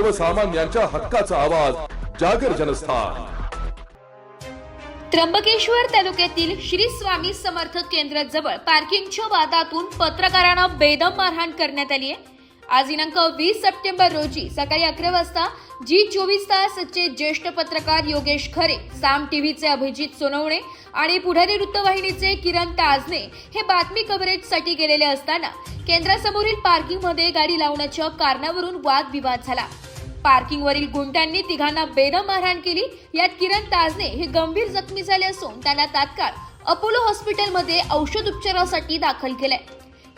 सर्वसामान्यांच्या हक्काचा आवाज जागर जनस्थान. त्र्यंबकेश्वर तालुक्यातील श्री स्वामी समर्थ केंद्र जवळ पार्किंगच्या वादातून पत्रकारांना बेदम मारहाण करण्यात आली आहे. आज दिनांक वीस सप्टेंबर रोजी सकाळी अकरा वाजता जी चोवीस तासचे ज्येष्ठ पत्रकार योगेश खरे साम टीव्हीचे अभिजित सोनवणे आणि पुढारी वृत्तवाहिनीचे किरण ताजने हे बातमी कव्हरेजसाठी गेलेले असताना केंद्रासमोरील पार्किंगमध्ये गाडी लावण्याच्या कारणावरून वादविवाद झाला. पार्किंगवरील गुंड्यांनी तिघांना बेदम मारहाण केली. यात किरण ताजने हे गंभीर जखमी झाले असून त्यांना तात्काळ अपोलो हॉस्पिटलमध्ये औषध उपचारासाठी दाखल केलंय.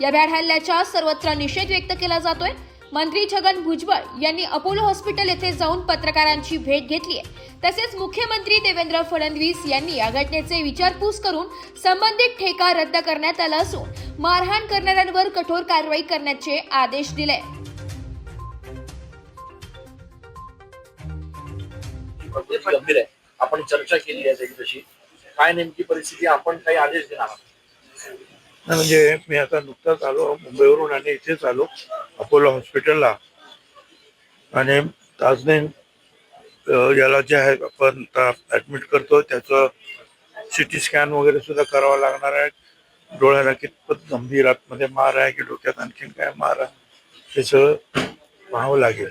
या भ्याड हल्ल्याचा सर्वत्र निषेध व्यक्त केला जातोय. मंत्री छगन भुजबळ यांनी अपोलो हॉस्पिटल येथे जाऊन पत्रकारांची भेट घेतली आहे तसेच मुख्यमंत्री देवेंद्र फडणवीस यांनी या घटनेचे विचारपूस करून संबंधित ठेका रद्द करण्यात आला असून मारहाण करणाऱ्यांवर कठोर कारवाई करण्याचे आदेश दिले प्रकृती गंभीर आहे. आपण चर्चा केली आहे त्याची काय नेमकी परिस्थिती आपण काही आदेश देणार म्हणजे मी आता नुकताच आलो मुंबईवरून आणि इथेच आलो अपोलो हॉस्पिटलला. आणि ताजने याला जे आहे आपण ऍडमिट करतो त्याचं सिटी स्कॅन वगैरे सुद्धा करावं लागणार आहे. डोळ्याला कितपत गंभीर आतमध्ये मार आहे की डोक्यात आणखीन काय मार आहे हे सगळं पाहावं लागेल.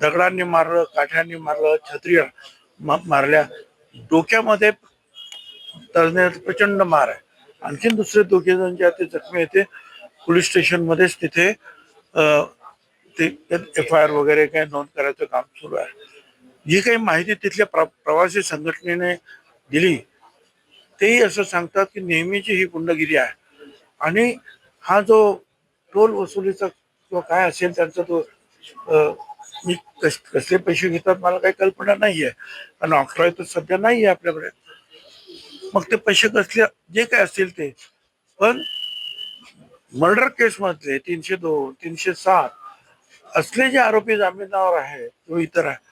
दगडांनी मारलं काठ्यांनी मारलं छत्री मा- मारल्या. डोक्यामध्ये तज्ञ प्रचंड मार आहे. आणखीन दुसरे दोघे जण जे आहेत ते जखमी आहेत. ते पोलीस स्टेशनमध्येच तिथे ते एफ आय आर वगैरे काही नोंद करायचं काम सुरू आहे. जी काही माहिती तिथल्या प्र प्रवासी संघटनेने दिली तेही असं सांगतात की नेहमीची ही गुंडगिरी आहे. आणि हा जो टोल वसुलीचा किंवा काय असेल त्यांचा तो मी कस कसले पैसे घेतात मला काही कल्पना नाही आहे आणि ऑक्ट्रॉय तर सध्या नाही आहे आपल्याकडे. मग ते पैसे कसले जे काय असतील ते. पण मर्डर केस मधले तीनशे दोन तीनशे सात असले जे आरोपी जामिनावर आहे किंवा इतर आहे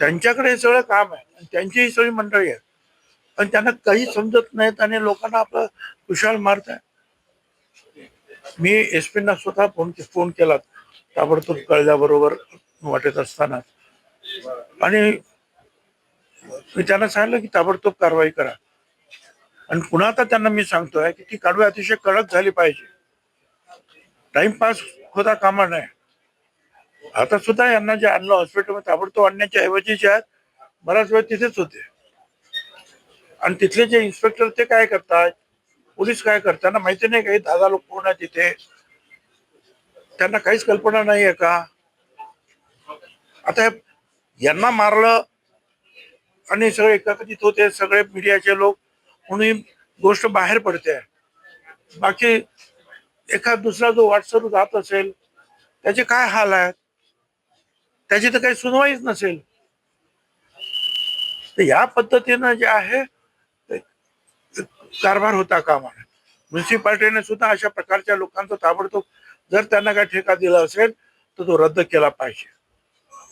त्यांच्याकडे हे सगळं काम आहे. आणि त्यांची ही सगळी मंडळी आहे. पण त्यांना काही समजत नाहीत आणि लोकांना आपलं कुशाल मारत आहे. मी एस पीना स्वतः फोन फोन केला ताबडतोब कळल्याबरोबर वाटत असताना. आणि मी त्यांना सांगितलं की ताबडतोब कारवाई करा. आणि पुन्हा आता त्यांना मी सांगतोय की ती कारवाई अतिशय कडक झाली पाहिजे. टाइमपास होता कामा नये. आता सुद्धा यांना जे आणलं हॉस्पिटलमध्ये ताबडतोब आणण्याच्या ऐवजी जे आहेत बराच वेळ तिथेच होते. आणि तिथले जे इन्स्पेक्टर ते काय करतात? पोलीस काय करताना माहिती नाही काही दहा लोक कोण आहे तिथे? त्यांना काहीच कल्पना नाही आहे का? आता यांना मारलं आणि सगळे एकत्रित होते सगळे मीडियाचे लोक म्हणून गोष्ट बाहेर पडते. बाकी एखाद दुसरा जो व्हॉट्सअप जात असेल त्याचे काय हाल आहेत? त्याची तर काही सुनवाईच नसेल. तर या पद्धतीनं जे आहे ते कारभार होता कामा म्युन्सिपाल्टीने सुद्धा अशा प्रकारच्या लोकांचा ताबडतोब जर त्यांना काय ठेका दिला असेल तर तो रद्द केला पाहिजे.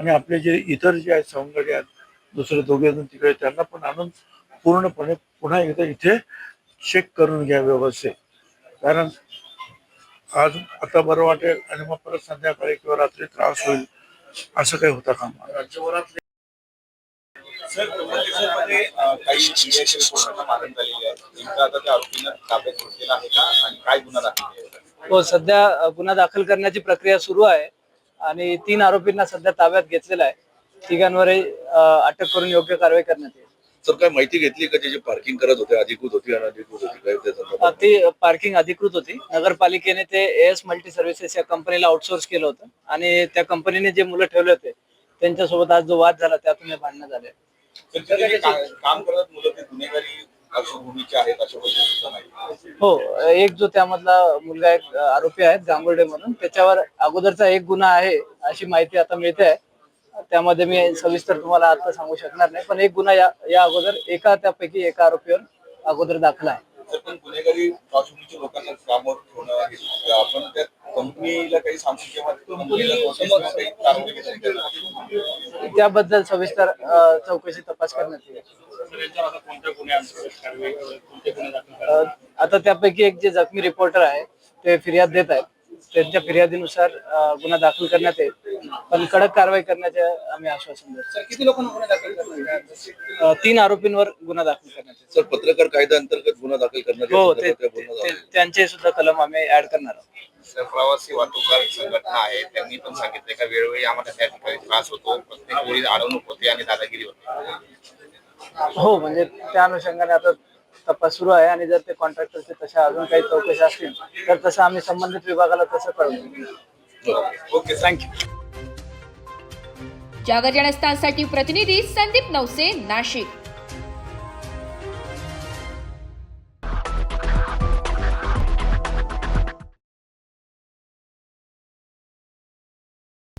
आणि आपले जे इतर जे आहेत सवंगडी आहेत दुसरे दोघे जण तिकडे त्यांना पण आणून पूर्णपणे पुन्हा एकदा इथे चेक करून घ्या व्यवस्थित कारण आज आता बरं वाटेल आणि मग परत संध्याकाळी किंवा रात्री त्रास होईल असं काही होता. राज्यभरात आहे का आणि काय गुन्हा दाखल केला आहे? हो सध्या गुन्हा दाखल करण्याची प्रक्रिया सुरू आहे आणि तीन आरोपींना सध्या ताब्यात घेतलेला आहे. तिघांवरही अटक करून योग्य कारवाई करण्यात येईल. सर काय माहिती घेतली का त्याची पार्किंग करत होते अधिकृत होती अनधिकृत होती काय अ, संदर्भात? ती पार्किंग अधिकृत होती. नगरपालिकेने ते एस मल्टी सर्व्हिसेस या कंपनीला आउटसोर्स केलं होतं. आणि त्या कंपनीने जे मुलं ठेवले होते त्यांच्यासोबत आज जो वाद झाला त्यातून हे भांडणं झाले. तर तिथे जे का- काम करत मुलं ते गुन्हेगारी पार्श्वभूमीचे आहेत अशा पद्धतीचं माहिती हो एक जो त्यामधला मुलगा एक आरोपी आहेत गांगुर्डे म्हणून. त्याच्यावर अगोदरचा एक गुन्हा आहे अशी माहिती आता मिळते आहे. त्यामध्ये मी सविस्तर तुम्हाला आता सांगू शकणार नाही पण एक गुन्हा या या अगोदर एका त्यापैकी एका आरोपीवर अगोदर दाखला आहे. तर पण गुन्हेगारी पार्श्वभूमीच्या लोकांना कामावर ठेवणं आपण त्या कंपनीला काही सांगू किंवा कंपनीला काही? त्याबद्दल सविस्तर अ, चौकशी तपास करण्यात येईल. अ, आता त्यापैकी एक जे जखमी रिपोर्टर आहे ते फिर्याद देत आहेत. त्यांच्या फिर्यादीनुसार अ, गुन्हा दाखल करण्यात येईल. पण कडक कारवाई करण्याचे आम्ही आश्वासन देतो. किती लोकांना तीन आरोपींवर गुन्हा दाखल करण्यात येईल. सर पत्रकार कायदा अंतर्गत गुन्हा दाखल करण्यात हो या ते संदर्भात काय बोलणं ते- झालंय? त्यांचे सुद्धा कलम आम्ही ऍड करणार आहोत. प्रवासी वाहतूकदार संघटना आहे. त्यांनी पण सांगितलं का वेळोवेळी आम्हाला त्या ठिकाणी त्रास होतो. प्रत्येक वेळी अडवणूक होते आणि दादागिरी होते. हो म्हणजे त्या अनुषंगाने आता तपास सुरू आहे आणि जर ते कॉन्ट्रॅक्टरचे तशा अजून काही चौकशी असतील तर तसं आम्ही संबंधित विभागाला तसं कळवू. Okay thank you. जागर जनस्थानसाठी प्रतिनिधी संदीप नवसे नाशिक.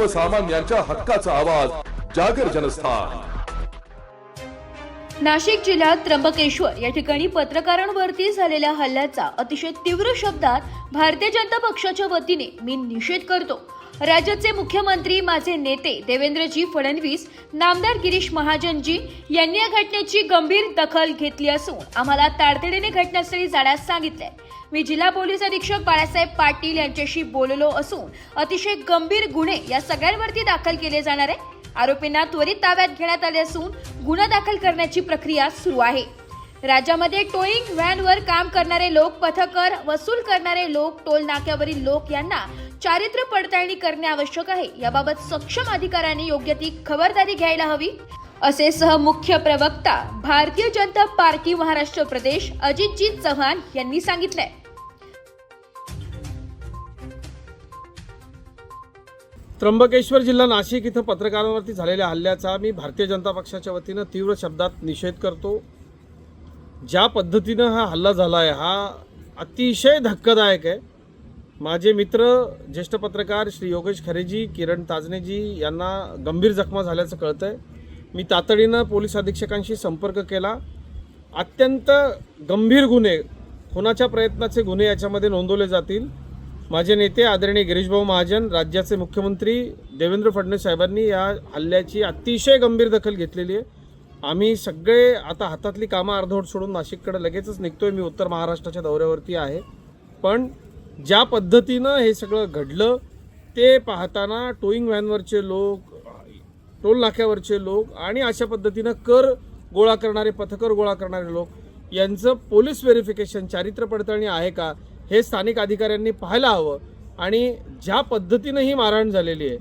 सर्वसामान्यांच्या हक्काचा आवाज जागर जनस्थान. नाशिक जिल्ह्यात त्र्यंबकेश्वर या ठिकाणी पत्रकारांवरती झालेल्या हल्ल्याचा अतिशय तीव्र शब्दात भारतीय जनता पक्षाच्या वतीने मी निषेध करतो. राज्याचे मुख्यमंत्री माझे नेते देवेंद्रजी फडणवीस नामदार गिरीश महाजनजी यांनी या घटनेची गंभीर दखल घेतली असून आम्हाला तातडीने घटनास्थळी जाण्यास सांगितले मी जिल्हा पोलीस अधीक्षक बाळासाहेब पाटील यांच्याशी बोललो असून अतिशय गंभीर गुन्हे या सगळ्यांवरती दाखल केले जाणार आहे आरोपींना त्वरित ताब्यात घेण्यात आले असून गुन्हा दाखल करण्याची प्रक्रिया सुरू आहे. राज्यामध्ये टोईंग व्हॅनवर काम करणारे लोक पथकर वसूल करणारे लोक टोल नाक्यावरील लोक यांना चारित्र्य पडताळणी करणे आवश्यक आहे. याबाबत सक्षम अधिकाऱ्यांनी योग्य ती खबरदारी घ्यायला हवी. असे सहमुख्य प्रवक्ता भारतीय जनता पार्टी महाराष्ट्र प्रदेश अजितजी चव्हाण यांनी सांगितलंय. त्र्यंबकेश्वर जिल्हा नाशिक इथं पत्रकारांवरती झालेल्या हल्ल्याचा मी भारतीय जनता पक्षाच्या वतीनं तीव्र शब्दात निषेध करतो. ज्या पद्धतीनं हा हल्ला झाला आहे हा अतिशय धक्कादायक आहे. माझे मित्र ज्येष्ठ पत्रकार श्री योगेश खरेजी किरण ताजनेजी यांना गंभीर जखमा झाल्याचं कळतं आहे मी तातडीनं पोलीस अधीक्षकांशी संपर्क केला. अत्यंत गंभीर गुन्हे खुनाच्या प्रयत्नाचे गुन्हे याच्यामध्ये नोंदवले जातील. माझे नेते आदरणीय गिरीशभाऊ महाजन राज्याचे मुख्यमंत्री देवेंद्र फडणवीस साहेबांनी या हल्ल्याची अतिशय गंभीर दखल घेतलेली आहे. आम्ही सगळे आता हातातली कामं अर्धवट सोडून नाशिककडे लगेचच निघतोय. मी उत्तर महाराष्ट्राच्या दौऱ्यावरती आहे. पण ज्या पद्धतीनं हे सगळं घडलं ते पाहताना टोईंग व्हॅनवरचे लोक टोल नाक्यावरचे लोक आणि अशा पद्धतीनं कर गोळा करणारे पथकर गोळा करणारे लोक यांचं पोलीस व्हेरिफिकेशन चारित्र्य पडताळणी आहे का हे स्थानिक अधिकाऱ्यांनी पाहायला हवं. आणि ज्या पद्धतीनं ही मारहाण झालेली आहे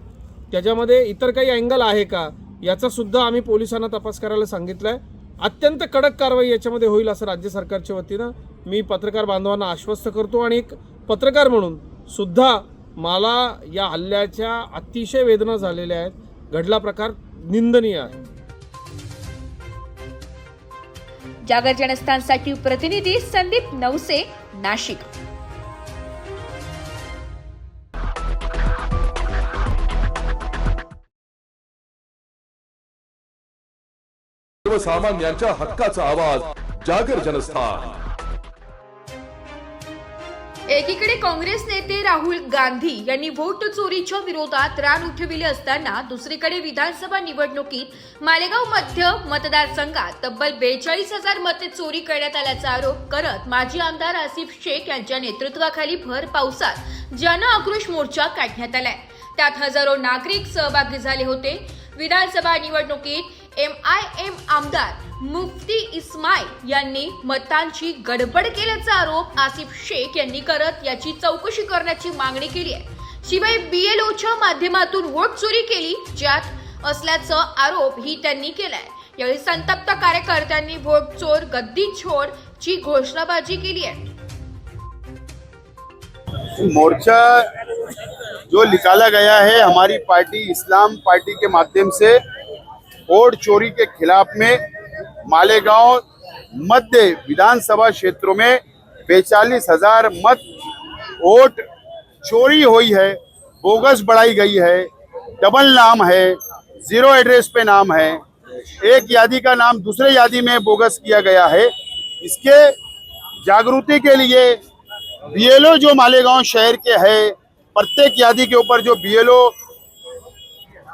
त्याच्यामध्ये इतर काही अँगल आहे का याचा सुद्धा आम्ही पोलिसांना तपास करायला सांगितलं आहे अत्यंत कडक कारवाई याच्यामध्ये होईल असं राज्य सरकारच्या वतीनं मी पत्रकार बांधवांना आश्वस्त करतो आणि एक पत्रकार म्हणून सुद्धा मला या हल्ल्याच्या अतिशय वेदना झालेल्या आहेत. घडला प्रकार निंदनीय आहे. जागर जनस्थानसाठी प्रतिनिधी संदीप नवसे नाशिक. सर्वसामान्यांच्या हक्काचा आवाज जागर जनस्थान. एकीकडे काँग्रेस नेते राहुल गांधी यांनी व्होट चोरीच्या विरोधात रान उठविले असताना दुसरीकडे विधानसभा निवडणुकीत मालेगाव मध्य मतदारसंघात तब्बल बेचाळीस हजार मते चोरी करण्यात आल्याचा आरोप करत माजी आमदार आसिफ शेख यांच्या नेतृत्वाखाली भर पावसात जन आक्रोश मोर्चा काढण्यात आलाय. त्यात हजारो नागरिक सहभागी झाले होते. विधानसभा निवडणुकीत एम आय एम आमदार मुफ्ती इस्माईल यांनी मतांची गडबड केल्याचा आरोप आसिफ शेख यांनी करत याची चौकशी करण्याची मागणी केली आहे. शिवाय बीएलओच्या माध्यमातून वोट चोरी केली ज्यात असल्याचा आरोप ही त्यांनी केलाय. यावेळी संतप्त कार्यकर्त्यांनी वोट चोर गद्दी छोर ची घोषणाबाजी केली आहे. मोर्चा जो निकाला गया है हमारी पार्टी इस्लाम पार्टी के माध्यम से वोट चोरी के खिलाफ में मालेगांव मध्य विधानसभा क्षेत्रों में बेचालीस हज़ार मत वोट चोरी हुई है, बोगस बढ़ाई गई है, डबल नाम है, ज़ीरो एड्रेस पे नाम है। एक यादी का नाम दूसरे यादी में बोगस किया गया है। इसके जागृति के लिए बीएलओ जो मालेगांव शहर के है, प्रत्येक यादी के ऊपर जो बीएलओ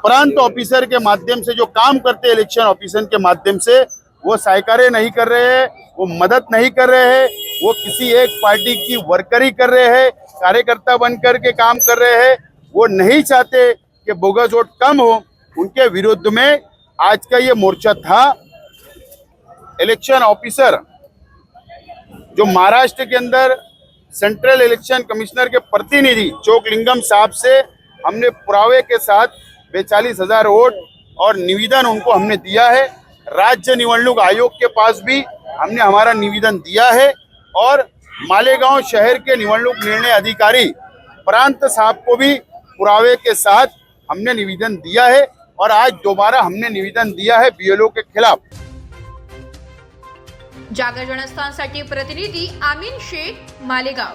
प्रांत ऑफिसर के माध्यम से जो काम करते हैं इलेक्शन ऑफिसर के माध्यम से वो सायकारे नहीं कर रहे हैं वो मदद नहीं कर रहे हैं वो किसी एक पार्टी की वर्करी कर रहे हैं कार्यकर्ता बनकर के काम कर रहे हैं। वो नहीं चाहते कि बोगस वोट कम हो। उनके विरुद्ध में आज का ये मोर्चा था। इलेक्शन ऑफिसर जो महाराष्ट्र के अंदर सेंट्रल इलेक्शन कमिश्नर के प्रतिनिधि चोकलिंगम साहब से हमने पुरावे के साथ बेचालीस हज़ार वोट और निवेदन उनको हमने दिया है। राज्य निवडणूक आयोग के पास भी हमने हमारा निवेदन दिया है और मालेगांव शहर के निवडणूक निर्णय अधिकारी प्रांत साहब को भी पुरावे के साथ हमने निवेदन दिया है और आज दोबारा हमने निवेदन दिया है बीएलओ के खिलाफ। जागर जनस्थानसाठी प्रतिनिधी आमीन शेख, मालेगाव।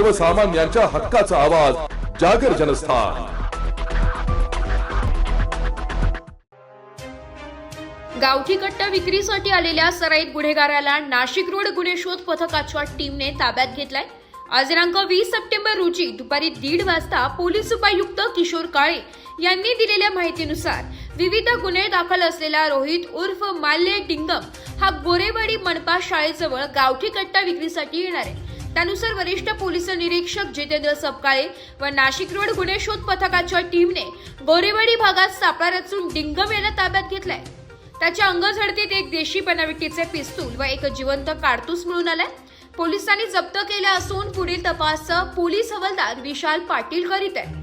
सर्वसामान्यांच्या हक्काचा आवाज जागर जनस्थान. गावठी कट्टा विक्रीसाठी आलेल्या सराईत गुन्हेगाराला नाशिक रोड गुन्हे शोध पथकाच्या टीमने ताब्यात घेतलाय. आज दिनांक वीस सप्टेंबर रोजी दुपारी दीड वाजता पोलीस उपायुक्त किशोर काळे यांनी दिलेल्या माहितीनुसार विविध गुन्हे दाखल असलेला रोहित उर्फ माल्य डिंगम हा गोरेवाडी मनपा शाळेजवळ गावठी कट्टा विक्रीसाठी येणार आहे. त्यानुसार वरिष्ठ पोलीस निरीक्षक जितेंद्र सपकाळे व नाशिक रोड गुन्हे शोध पथकाच्या टीमने गोरेवाडी भागात सापळा रचून डिंगम याला ताब्यात घेतलाय. त्याच्या अंगझडतीत एक देशी बनावटीचे पिस्तूल व एक जिवंत काडतूस मिळून आलाय. पोलिसांनी जप्त केला असून पुढील तपास पोलीस हवालदार विशाल पाटील करीत आहे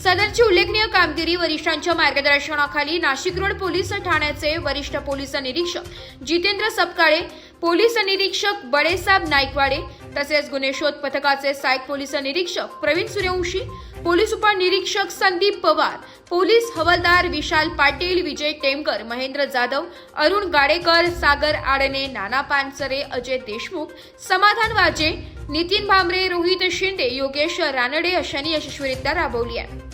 सदरची उल्लेखनीय कामगिरी वरिष्ठांच्या मार्गदर्शनाखाली नाशिक रोड पोलीस ठाण्याचे वरिष्ठ पोलीस निरीक्षक जितेंद्र सपकाळे पोलीस निरीक्षक बडेसाब नाईकवाडे तसेच गुन्हे शोध पथकाचे सहाय्यक पोलीस निरीक्षक प्रवीण सूर्यवंशी पोलीस उपनिरीक्षक संदीप पवार पोलीस हवालदार विशाल पाटील विजय टेमकर महेंद्र जाधव अरुण गाडेकर सागर आडणे नाना पानसरे अजय देशमुख समाधान वाजे नितीन भांबरे रोहित शिंदे योगेश रानडे अशांनी यशस्वीरित्या राबवली आहे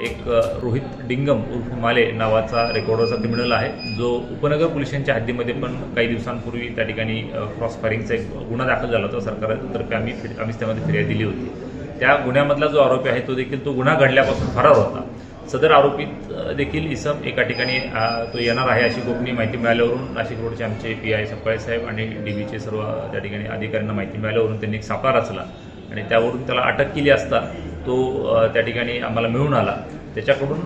एक रोहित डिंगम उर्फ माले नावाचा रेकॉर्डरचा क्रिमिनल आहे. जो उपनगर पोलिसांच्या हद्दीमध्ये पण काही दिवसांपूर्वी त्या ठिकाणी क्रॉस फायरिंगचा एक गुन्हा दाखल झाला होता सरकारतर्फे आम्ही फि- आम्हीच त्यामध्ये फिर्याद दिली होती. त्या गुन्ह्यामधला जो आरोपी आहे तो देखील तो गुन्हा घडल्यापासून फरार होता. सदर आरोपीत देखील इसम एका ठिकाणी तो येणार आहे अशी गोपनीय माहिती मिळाल्यावरून नाशिक रोडचे आमचे पी आय सप्पाळे साहेब आणि डी बीचे सर्व त्या ठिकाणी अधिकाऱ्यांना माहिती मिळाल्यावरून त्यांनी एक सापळा रचला. आणि त्यावरून त्याला अटक केली असता तो त्या ठिकाणी आम्हाला मिळून आला. त्याच्याकडून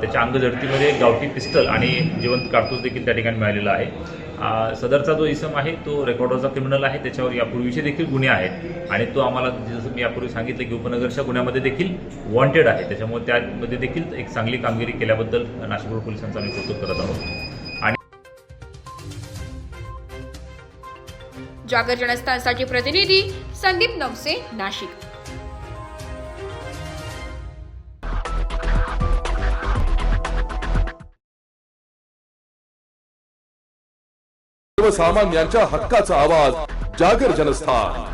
त्याच्या अंगझडतीमध्ये गावठी पिस्टल आणि जिवंत कारतूस देखील त्या ठिकाणी मिळालेला आहे. सदरचा जो इसम आहे तो रेकॉर्डरचा क्रिमिनल आहे. त्याच्यावर यापूर्वीचे देखील गुन्हे आहेत. आणि तो आम्हाला जसं मी यापूर्वी सांगितलं की उपनगरच्या गुन्ह्यामध्ये देखील वॉन्टेड आहे. त्याच्यामुळे त्यामध्ये देखील एक चांगली कामगिरी केल्याबद्दल नाशिकपूर पोलिसांचा पोलिसांचं आम्ही कौतुक करत आहोत. आणि जागर जनस्थानसाठी प्रतिनिधी संदीप नवसे नाशिक. सर्वसामान्यांच्या हक्काचा आवाज जागर जनस्थान.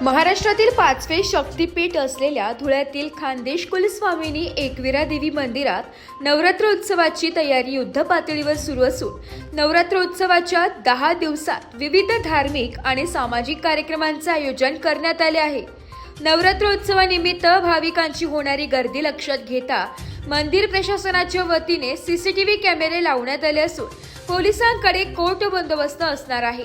महाराष्ट्रातील पाचवे शक्तीपीठ असलेल्या धुळ्यातील खानदेश कुलस्वामिनी एकविरा देवी मंदिरात नवरात्र उत्सवाची तयारी युद्ध पातळीवर सुरू असून नवरात्र उत्सवाच्या दहा दिवसात विविध धार्मिक आणि सामाजिक कार्यक्रमांचे आयोजन करण्यात आले आहे. नवरात्रोत्सवानिमित्त भाविकांची होणारी गर्दी लक्षात घेता मंदिर प्रशासनाच्या वतीने सीसीटीव्ही कॅमेरे लावण्यात आले असून पोलिसांकडे कोर्ट बंदोबस्त असणार आहे.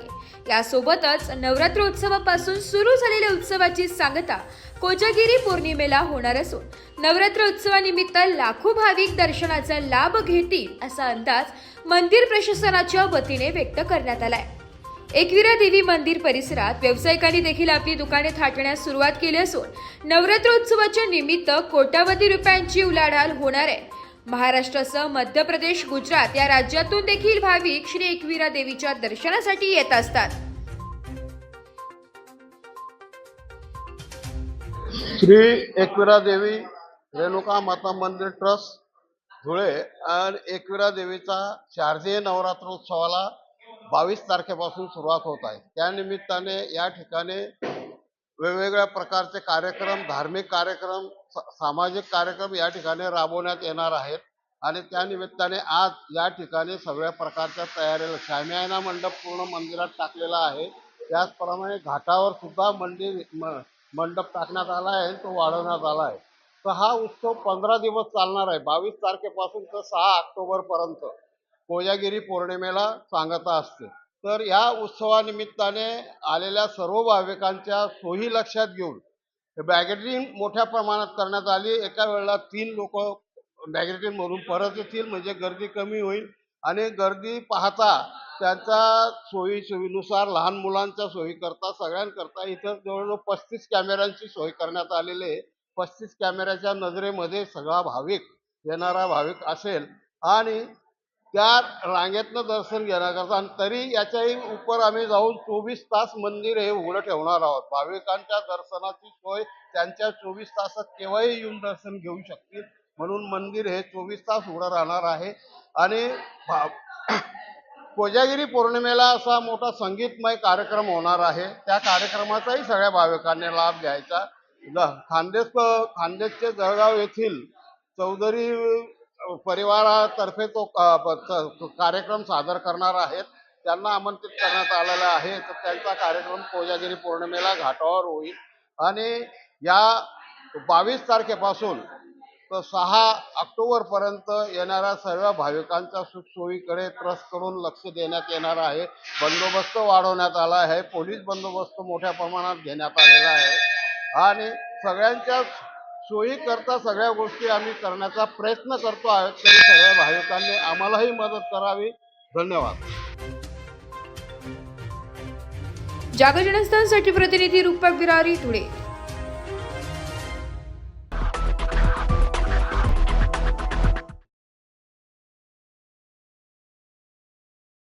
यासोबतच नवरात्र उत्सवापासून सुरू झालेल्या उत्सवाची सांगता कोजागिरी पौर्णिमेला होणार असून नवरात्र उत्सवानिमित्त लाखो भाविक दर्शनाचा लाभ घेतील असा अंदाज मंदिर प्रशासनाच्या वतीने व्यक्त करण्यात आलाय. एकविरा देवी मंदिर परिसरात व्यावसायिकांनी देखील आपली दुकाने थाटण्यास सुरुवात केली असून नवरात्र उत्सवाच्या निमित्त कोट्यावधी रुपयांची उलाढाल होणार आहे. महाराष्ट्रासह मध्य प्रदेश गुजरात या राज्यातून देखील भाविक श्री एकविरा देवीच्या दर्शनासाठी येत असतात. श्री एकविरा देवी रेणुका माता मंदिर ट्रस्ट धुळे आणि एकविरा देवीचा शारदीय नवरात्रोत्सवाला बावीस तारखेपासून सुरुवात होत आहे. त्यानिमित्ताने या ठिकाणी वेगवेगळ्या प्रकारचे कार्यक्रम धार्मिक कार्यक्रम सामाजिक कार्यक्रम या ठिकाणी राबवण्यात येणार आहेत. आणि त्यानिमित्ताने आज या ठिकाणी सगळ्या प्रकारच्या तयारीला शामियाना मंडप पूर्ण मंदिरात टाकलेला आहे. त्याचप्रमाणे घाटावर सुद्धा मंदिर म- मंडप टाकण्यात आला आहे तो वाढवण्यात आला आहे. तर हा उत्सव पंधरा दिवस चालणार आहे. बावीस तारखेपासून तर सहा ऑक्टोबरपर्यंत कोजागिरी पौर्णिमेला सांगता असते. तर या उत्सवानिमित्ताने आलेल्या सर्व भाविकांच्या सोयी लक्षात घेऊन बॅगेटरीन मोठ्या प्रमाणात करण्यात आली. एका वेळेला तीन लोक बॅगेटिंग मधून परत येतील म्हणजे गर्दी कमी होईल. आणि गर्दी पाहता त्यांच्या सोयी सोयीनुसार लहान मुलांच्या सोयी करता सगळ्यांकरता इथं जवळजवळ पस्तीस कॅमेऱ्यांची सोय करण्यात आलेली आहे. पस्तीस कॅमेऱ्याच्या नजरेमध्ये सगळा भाविक येणारा भाविक असेल. आणि त्या रांगेतनं दर्शन घेण्याकरता आणि तरी याच्याही उपर आम्ही जाऊन चोवीस तास मंदिर हे उघडं ठेवणार आहोत. भाविकांच्या दर्शनाची सोय त्यांच्या चोवीस तासात केव्हाही येऊन दर्शन घेऊ शकतील म्हणून मंदिर हे चोवीस तास उघडं राहणार आहे. आणि भा- कोजागिरी पौर्णिमेला असा मोठा संगीतमय कार्यक्रम होणार आहे. त्या कार्यक्रमाचाही सगळ्या भाविकांनी लाभ घ्यायचा. ज- खानदेश खानदेशचे जळगाव येथील चौधरी परिवारातर्फे तो कार्यक्रम सादर करणार आहेत. त्यांना आमंत्रित करण्यात आलेलं आहे. तर त्यांचा कार्यक्रम कोजागिरी पौर्णिमेला घाटावर होईल. आणि या बावीस तारखेपासून तर सहा ऑक्टोबरपर्यंत येणाऱ्या सर्व भाविकांच्या सुखसोयीकडे ट्रस्टकडून लक्ष देण्यात येणार आहे. बंदोबस्त वाढवण्यात आला आहे. पोलीस बंदोबस्त मोठ्या प्रमाणात घेण्यात आलेला आहे. आणि सगळ्यांच्याच सोयी करता सगळ्या गोष्टी आम्ही करण्याचा प्रयत्न करतो आहोत तरी सगळ्या भाविकांनी आम्हालाही मदत करावी. धन्यवाद. जागजनस्थानसाठी प्रतिनिधी रूपक बिरारी धुळे.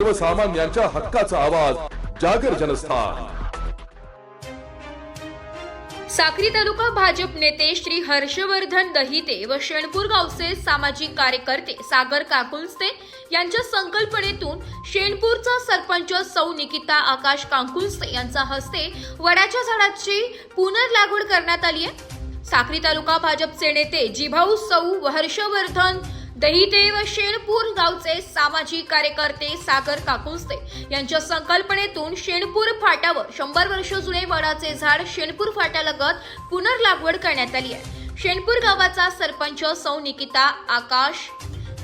सर्वसामान्यांच्या हक्काचा आवाज जागर जनस्थान. साक्री तालुका भाजप नेते श्री हर्षवर्धन दहिते व शेणपूर गावचे सामाजिक कार्यकर्ते सागर काकुलस्ते यांच्या संकल्पनेतून शेणपूरचा सरपंच सौ निकिता आकाश काकुलस्ते यांच्या हस्ते वडाच्या झाडाची पुनर्लागवड करण्यात आली आहे. साक्री तालुका भाजपचे नेते जिभाऊ सौ हर्षवर्धन दहिते व शेणपूर गावचे सामाजिक कार्यकर्ते सागर काकुंस्ते यांच्या संकल्पनेतून शेणपूर फाट्यावर शंभर वर्ष जुने वडाचे झाड शेणपूर फाट्यालगत पुनर्लागवड करण्यात आली आहे. शेणपूर गावाचा सरपंच सौ निकिता आकाश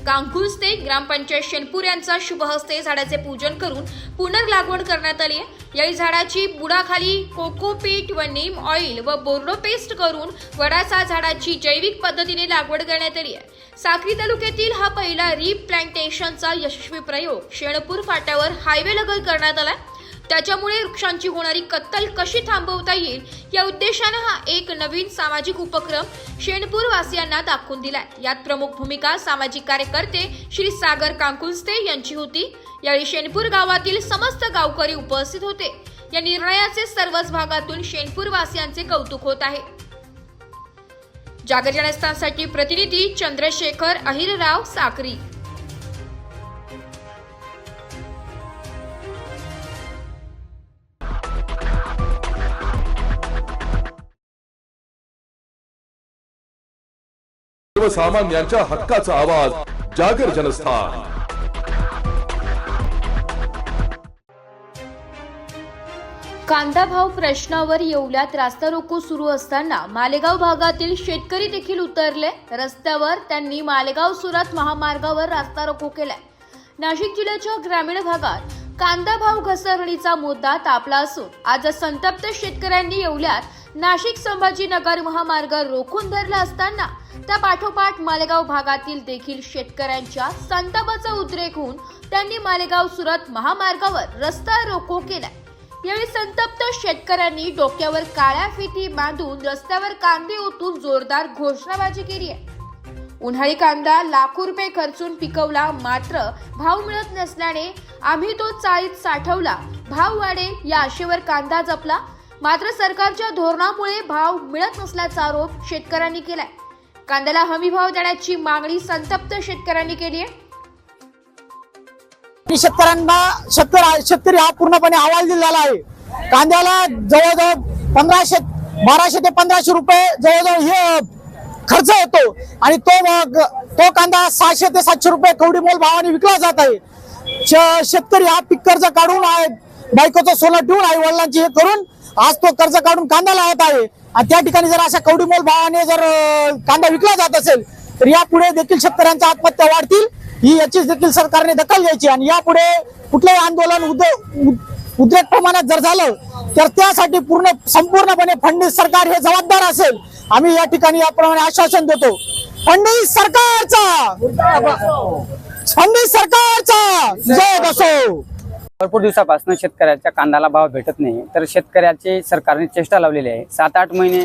गांगुस्ते ग्रामपंचायत शेणपूर यांचा शुभहस्ते झाडाचे पूजन करून पुनर्लागवड करण्यात आली आहे. या झाडाची बुडाखाली कोकोपीट व नीम ऑइल व बोर्डो पेस्ट करून वडाचा झाडाची जैविक पद्धतीने लागवड करण्यात आली आहे. साक्री तालुक्यातील हा पहिला रिप्लांटेशनचा यशस्वी प्रयोग शेणपूर फाट्यावर हायवे लगत करण्यात आलाय. त्याच्यामुळे वृक्षांची होणारी कत्तल कशी थांबवता येईल या उद्देशानं हा एक नवीन सामाजिक उपक्रम शेणपूर वासियांना दाखवून दिलाय. यात प्रमुख भूमिका सामाजिक कार्यकर्ते श्री सागर कांकुंजते यांची होती. यावेळी शेणपूर गावातील समस्त गावकरी उपस्थित होते. या निर्णयाचे सर्वच भागातून शेणपूर वासियांचे कौतुक होत आहे. जागर जनस्थानसाठी प्रतिनिधी चंद्रशेखर अहिरराव साकरी सर्वसामान्यांच्या हक्काचा आवाज जागर जनस्थान. कांदा भाव प्रश्नावर येवल्यात रास्ता रोको सुरू असताना मालेगाव भागातील शेतकरी देखील उतरले. रस्त्यावर त्यांनी मालेगाव सुरात महामार्गावर रास्ता रोको केलाय. नाशिक जिल्ह्याच्या ग्रामीण भागात कांदा भाव घसरणीचा मुद्दा तापला असून आज संतप्त शेतकऱ्यांनी येवल्यात. नाशिक संभाजीनगर महामार्ग रोखून धरला असताना त्या पाठोपाठ मालेगाव भागातील देखील शेतकऱ्यांच्या संतापाचा उद्रेक होऊन त्यांनी मालेगाव सुरत महामार्गावर रस्ता रोको केला यावेळी संतप्त शेतकऱ्यांनी डोक्यावर काळ्या फिती बांधून रस्त्यावर कांदे ओतून जोरदार घोषणाबाजी केली आहे. उन्हाळी कांदा लाखो रुपये खर्चून पिकवला मात्र भाव मिळत नसल्याने आम्ही तो चाळीत साठवला. भाव वाढे या आशेवर कांदा जपला. मात्र सरकारच्या धोरणामुळे भाव मिळत नसल्याचा आरोप शेतकऱ्यांनी केलाय. कांद्याला हमी भाव देण्याची मागणी संतप्त शेतकऱ्यांनी केली आहे. शेतकऱ्यांना शेतकरी शेतकरी हा पूर्णपणे हवाल दिलेला आहे. कांद्याला जवळजवळ पंधराशे बाराशे ते पंधराशे रुपये जवळजवळ हे खर्च येतो आणि तो मग तो कांदा सहाशे ते सातशे रुपये कवडी मोल भावाने विकला जात आहे. श- शेतकरी हा पीक कर्ज काढून आहे. बायकोचं सोनं ठेवून आई वडिलांची हे करून आज तो कर्ज काढून कांदा लावत आहे. आणि त्या ठिकाणी जर अशा कवडीमोल भावाने जर कांदा विकला जात असेल तर यापुढे देखील शेतकऱ्यांच्या आत्महत्या वाढतील. ही याची देखील सरकारने दखल घ्यायची आणि यापुढे कुठलंही आंदोलन उद्योग उद्रेक प्रमाणात जर झालं तर त्यासाठी पूर्ण संपूर्णपणे फडणवीस सरकार हे जबाबदार असेल. आम्ही या ठिकाणी याप्रमाणे आश्वासन देतो. फडणवीस सरकारचा! फडणवीस सरकारचा! जय असो भरपूर दिवसापासून शेतकऱ्याच्या कांद्याला भाव भेटत नाही. तर शेतकऱ्याची सरकारने चेष्टा लावलेली आहे. सात आठ महिने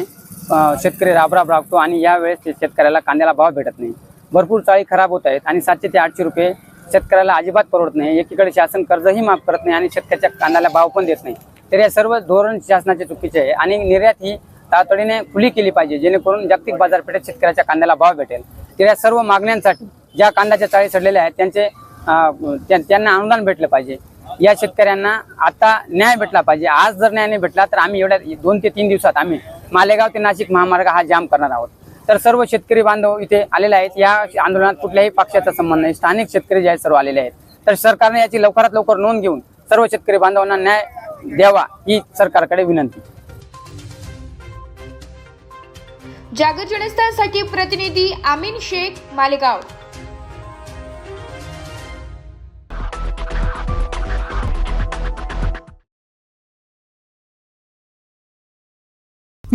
शेतकरी राबराब राबतो आणि यावेळेस ते शेतकऱ्याला कांद्याला भाव भेटत नाही. भरपूर चाळी खराब होत आहेत आणि सातशे ते आठशे रुपये शेतकऱ्याला अजिबात परवडत नाही. एकीकडे शासन कर्जही माफ करत नाही आणि शेतकऱ्याच्या कांद्याला भाव पण देत नाही. तर या सर्व धोरण शासनाचे चुकीचे आहे आणि निर्यात ही तातडीने खुली केली पाहिजे. जेणेकरून जागतिक बाजारपेठेत शेतकऱ्याच्या कांद्याला भाव भेटेल. तर या सर्व मागण्यांसाठी ज्या कांद्याच्या चाळी चढलेल्या आहेत त्यांचे त्यांना अनुदान भेटलं पाहिजे. या शेतकऱ्यांना आता न्याय भेटला पाहिजे. आज जर न्याय नाही भेटला तर आम्ही एवढ्या दोन ते तीन दिवसात आम्ही मालेगाव ते नाशिक महामार्ग हा जाम करणार आहोत. तर सर्व शेतकरी बांधव इथे आलेले आहेत. या आंदोलनात कुठल्याही पक्षाचा संबंध नाही. स्थानिक शेतकरी जे आहेत सर्व आलेले आहेत. तर सरकारने याची लवकरात लवकर नोंद घेऊन सर्व शेतकरी बांधवांना न्याय द्यावा ही सरकारकडे विनंती. जागर जनस्थानसाठी प्रतिनिधी आमीन शेख मालेगाव.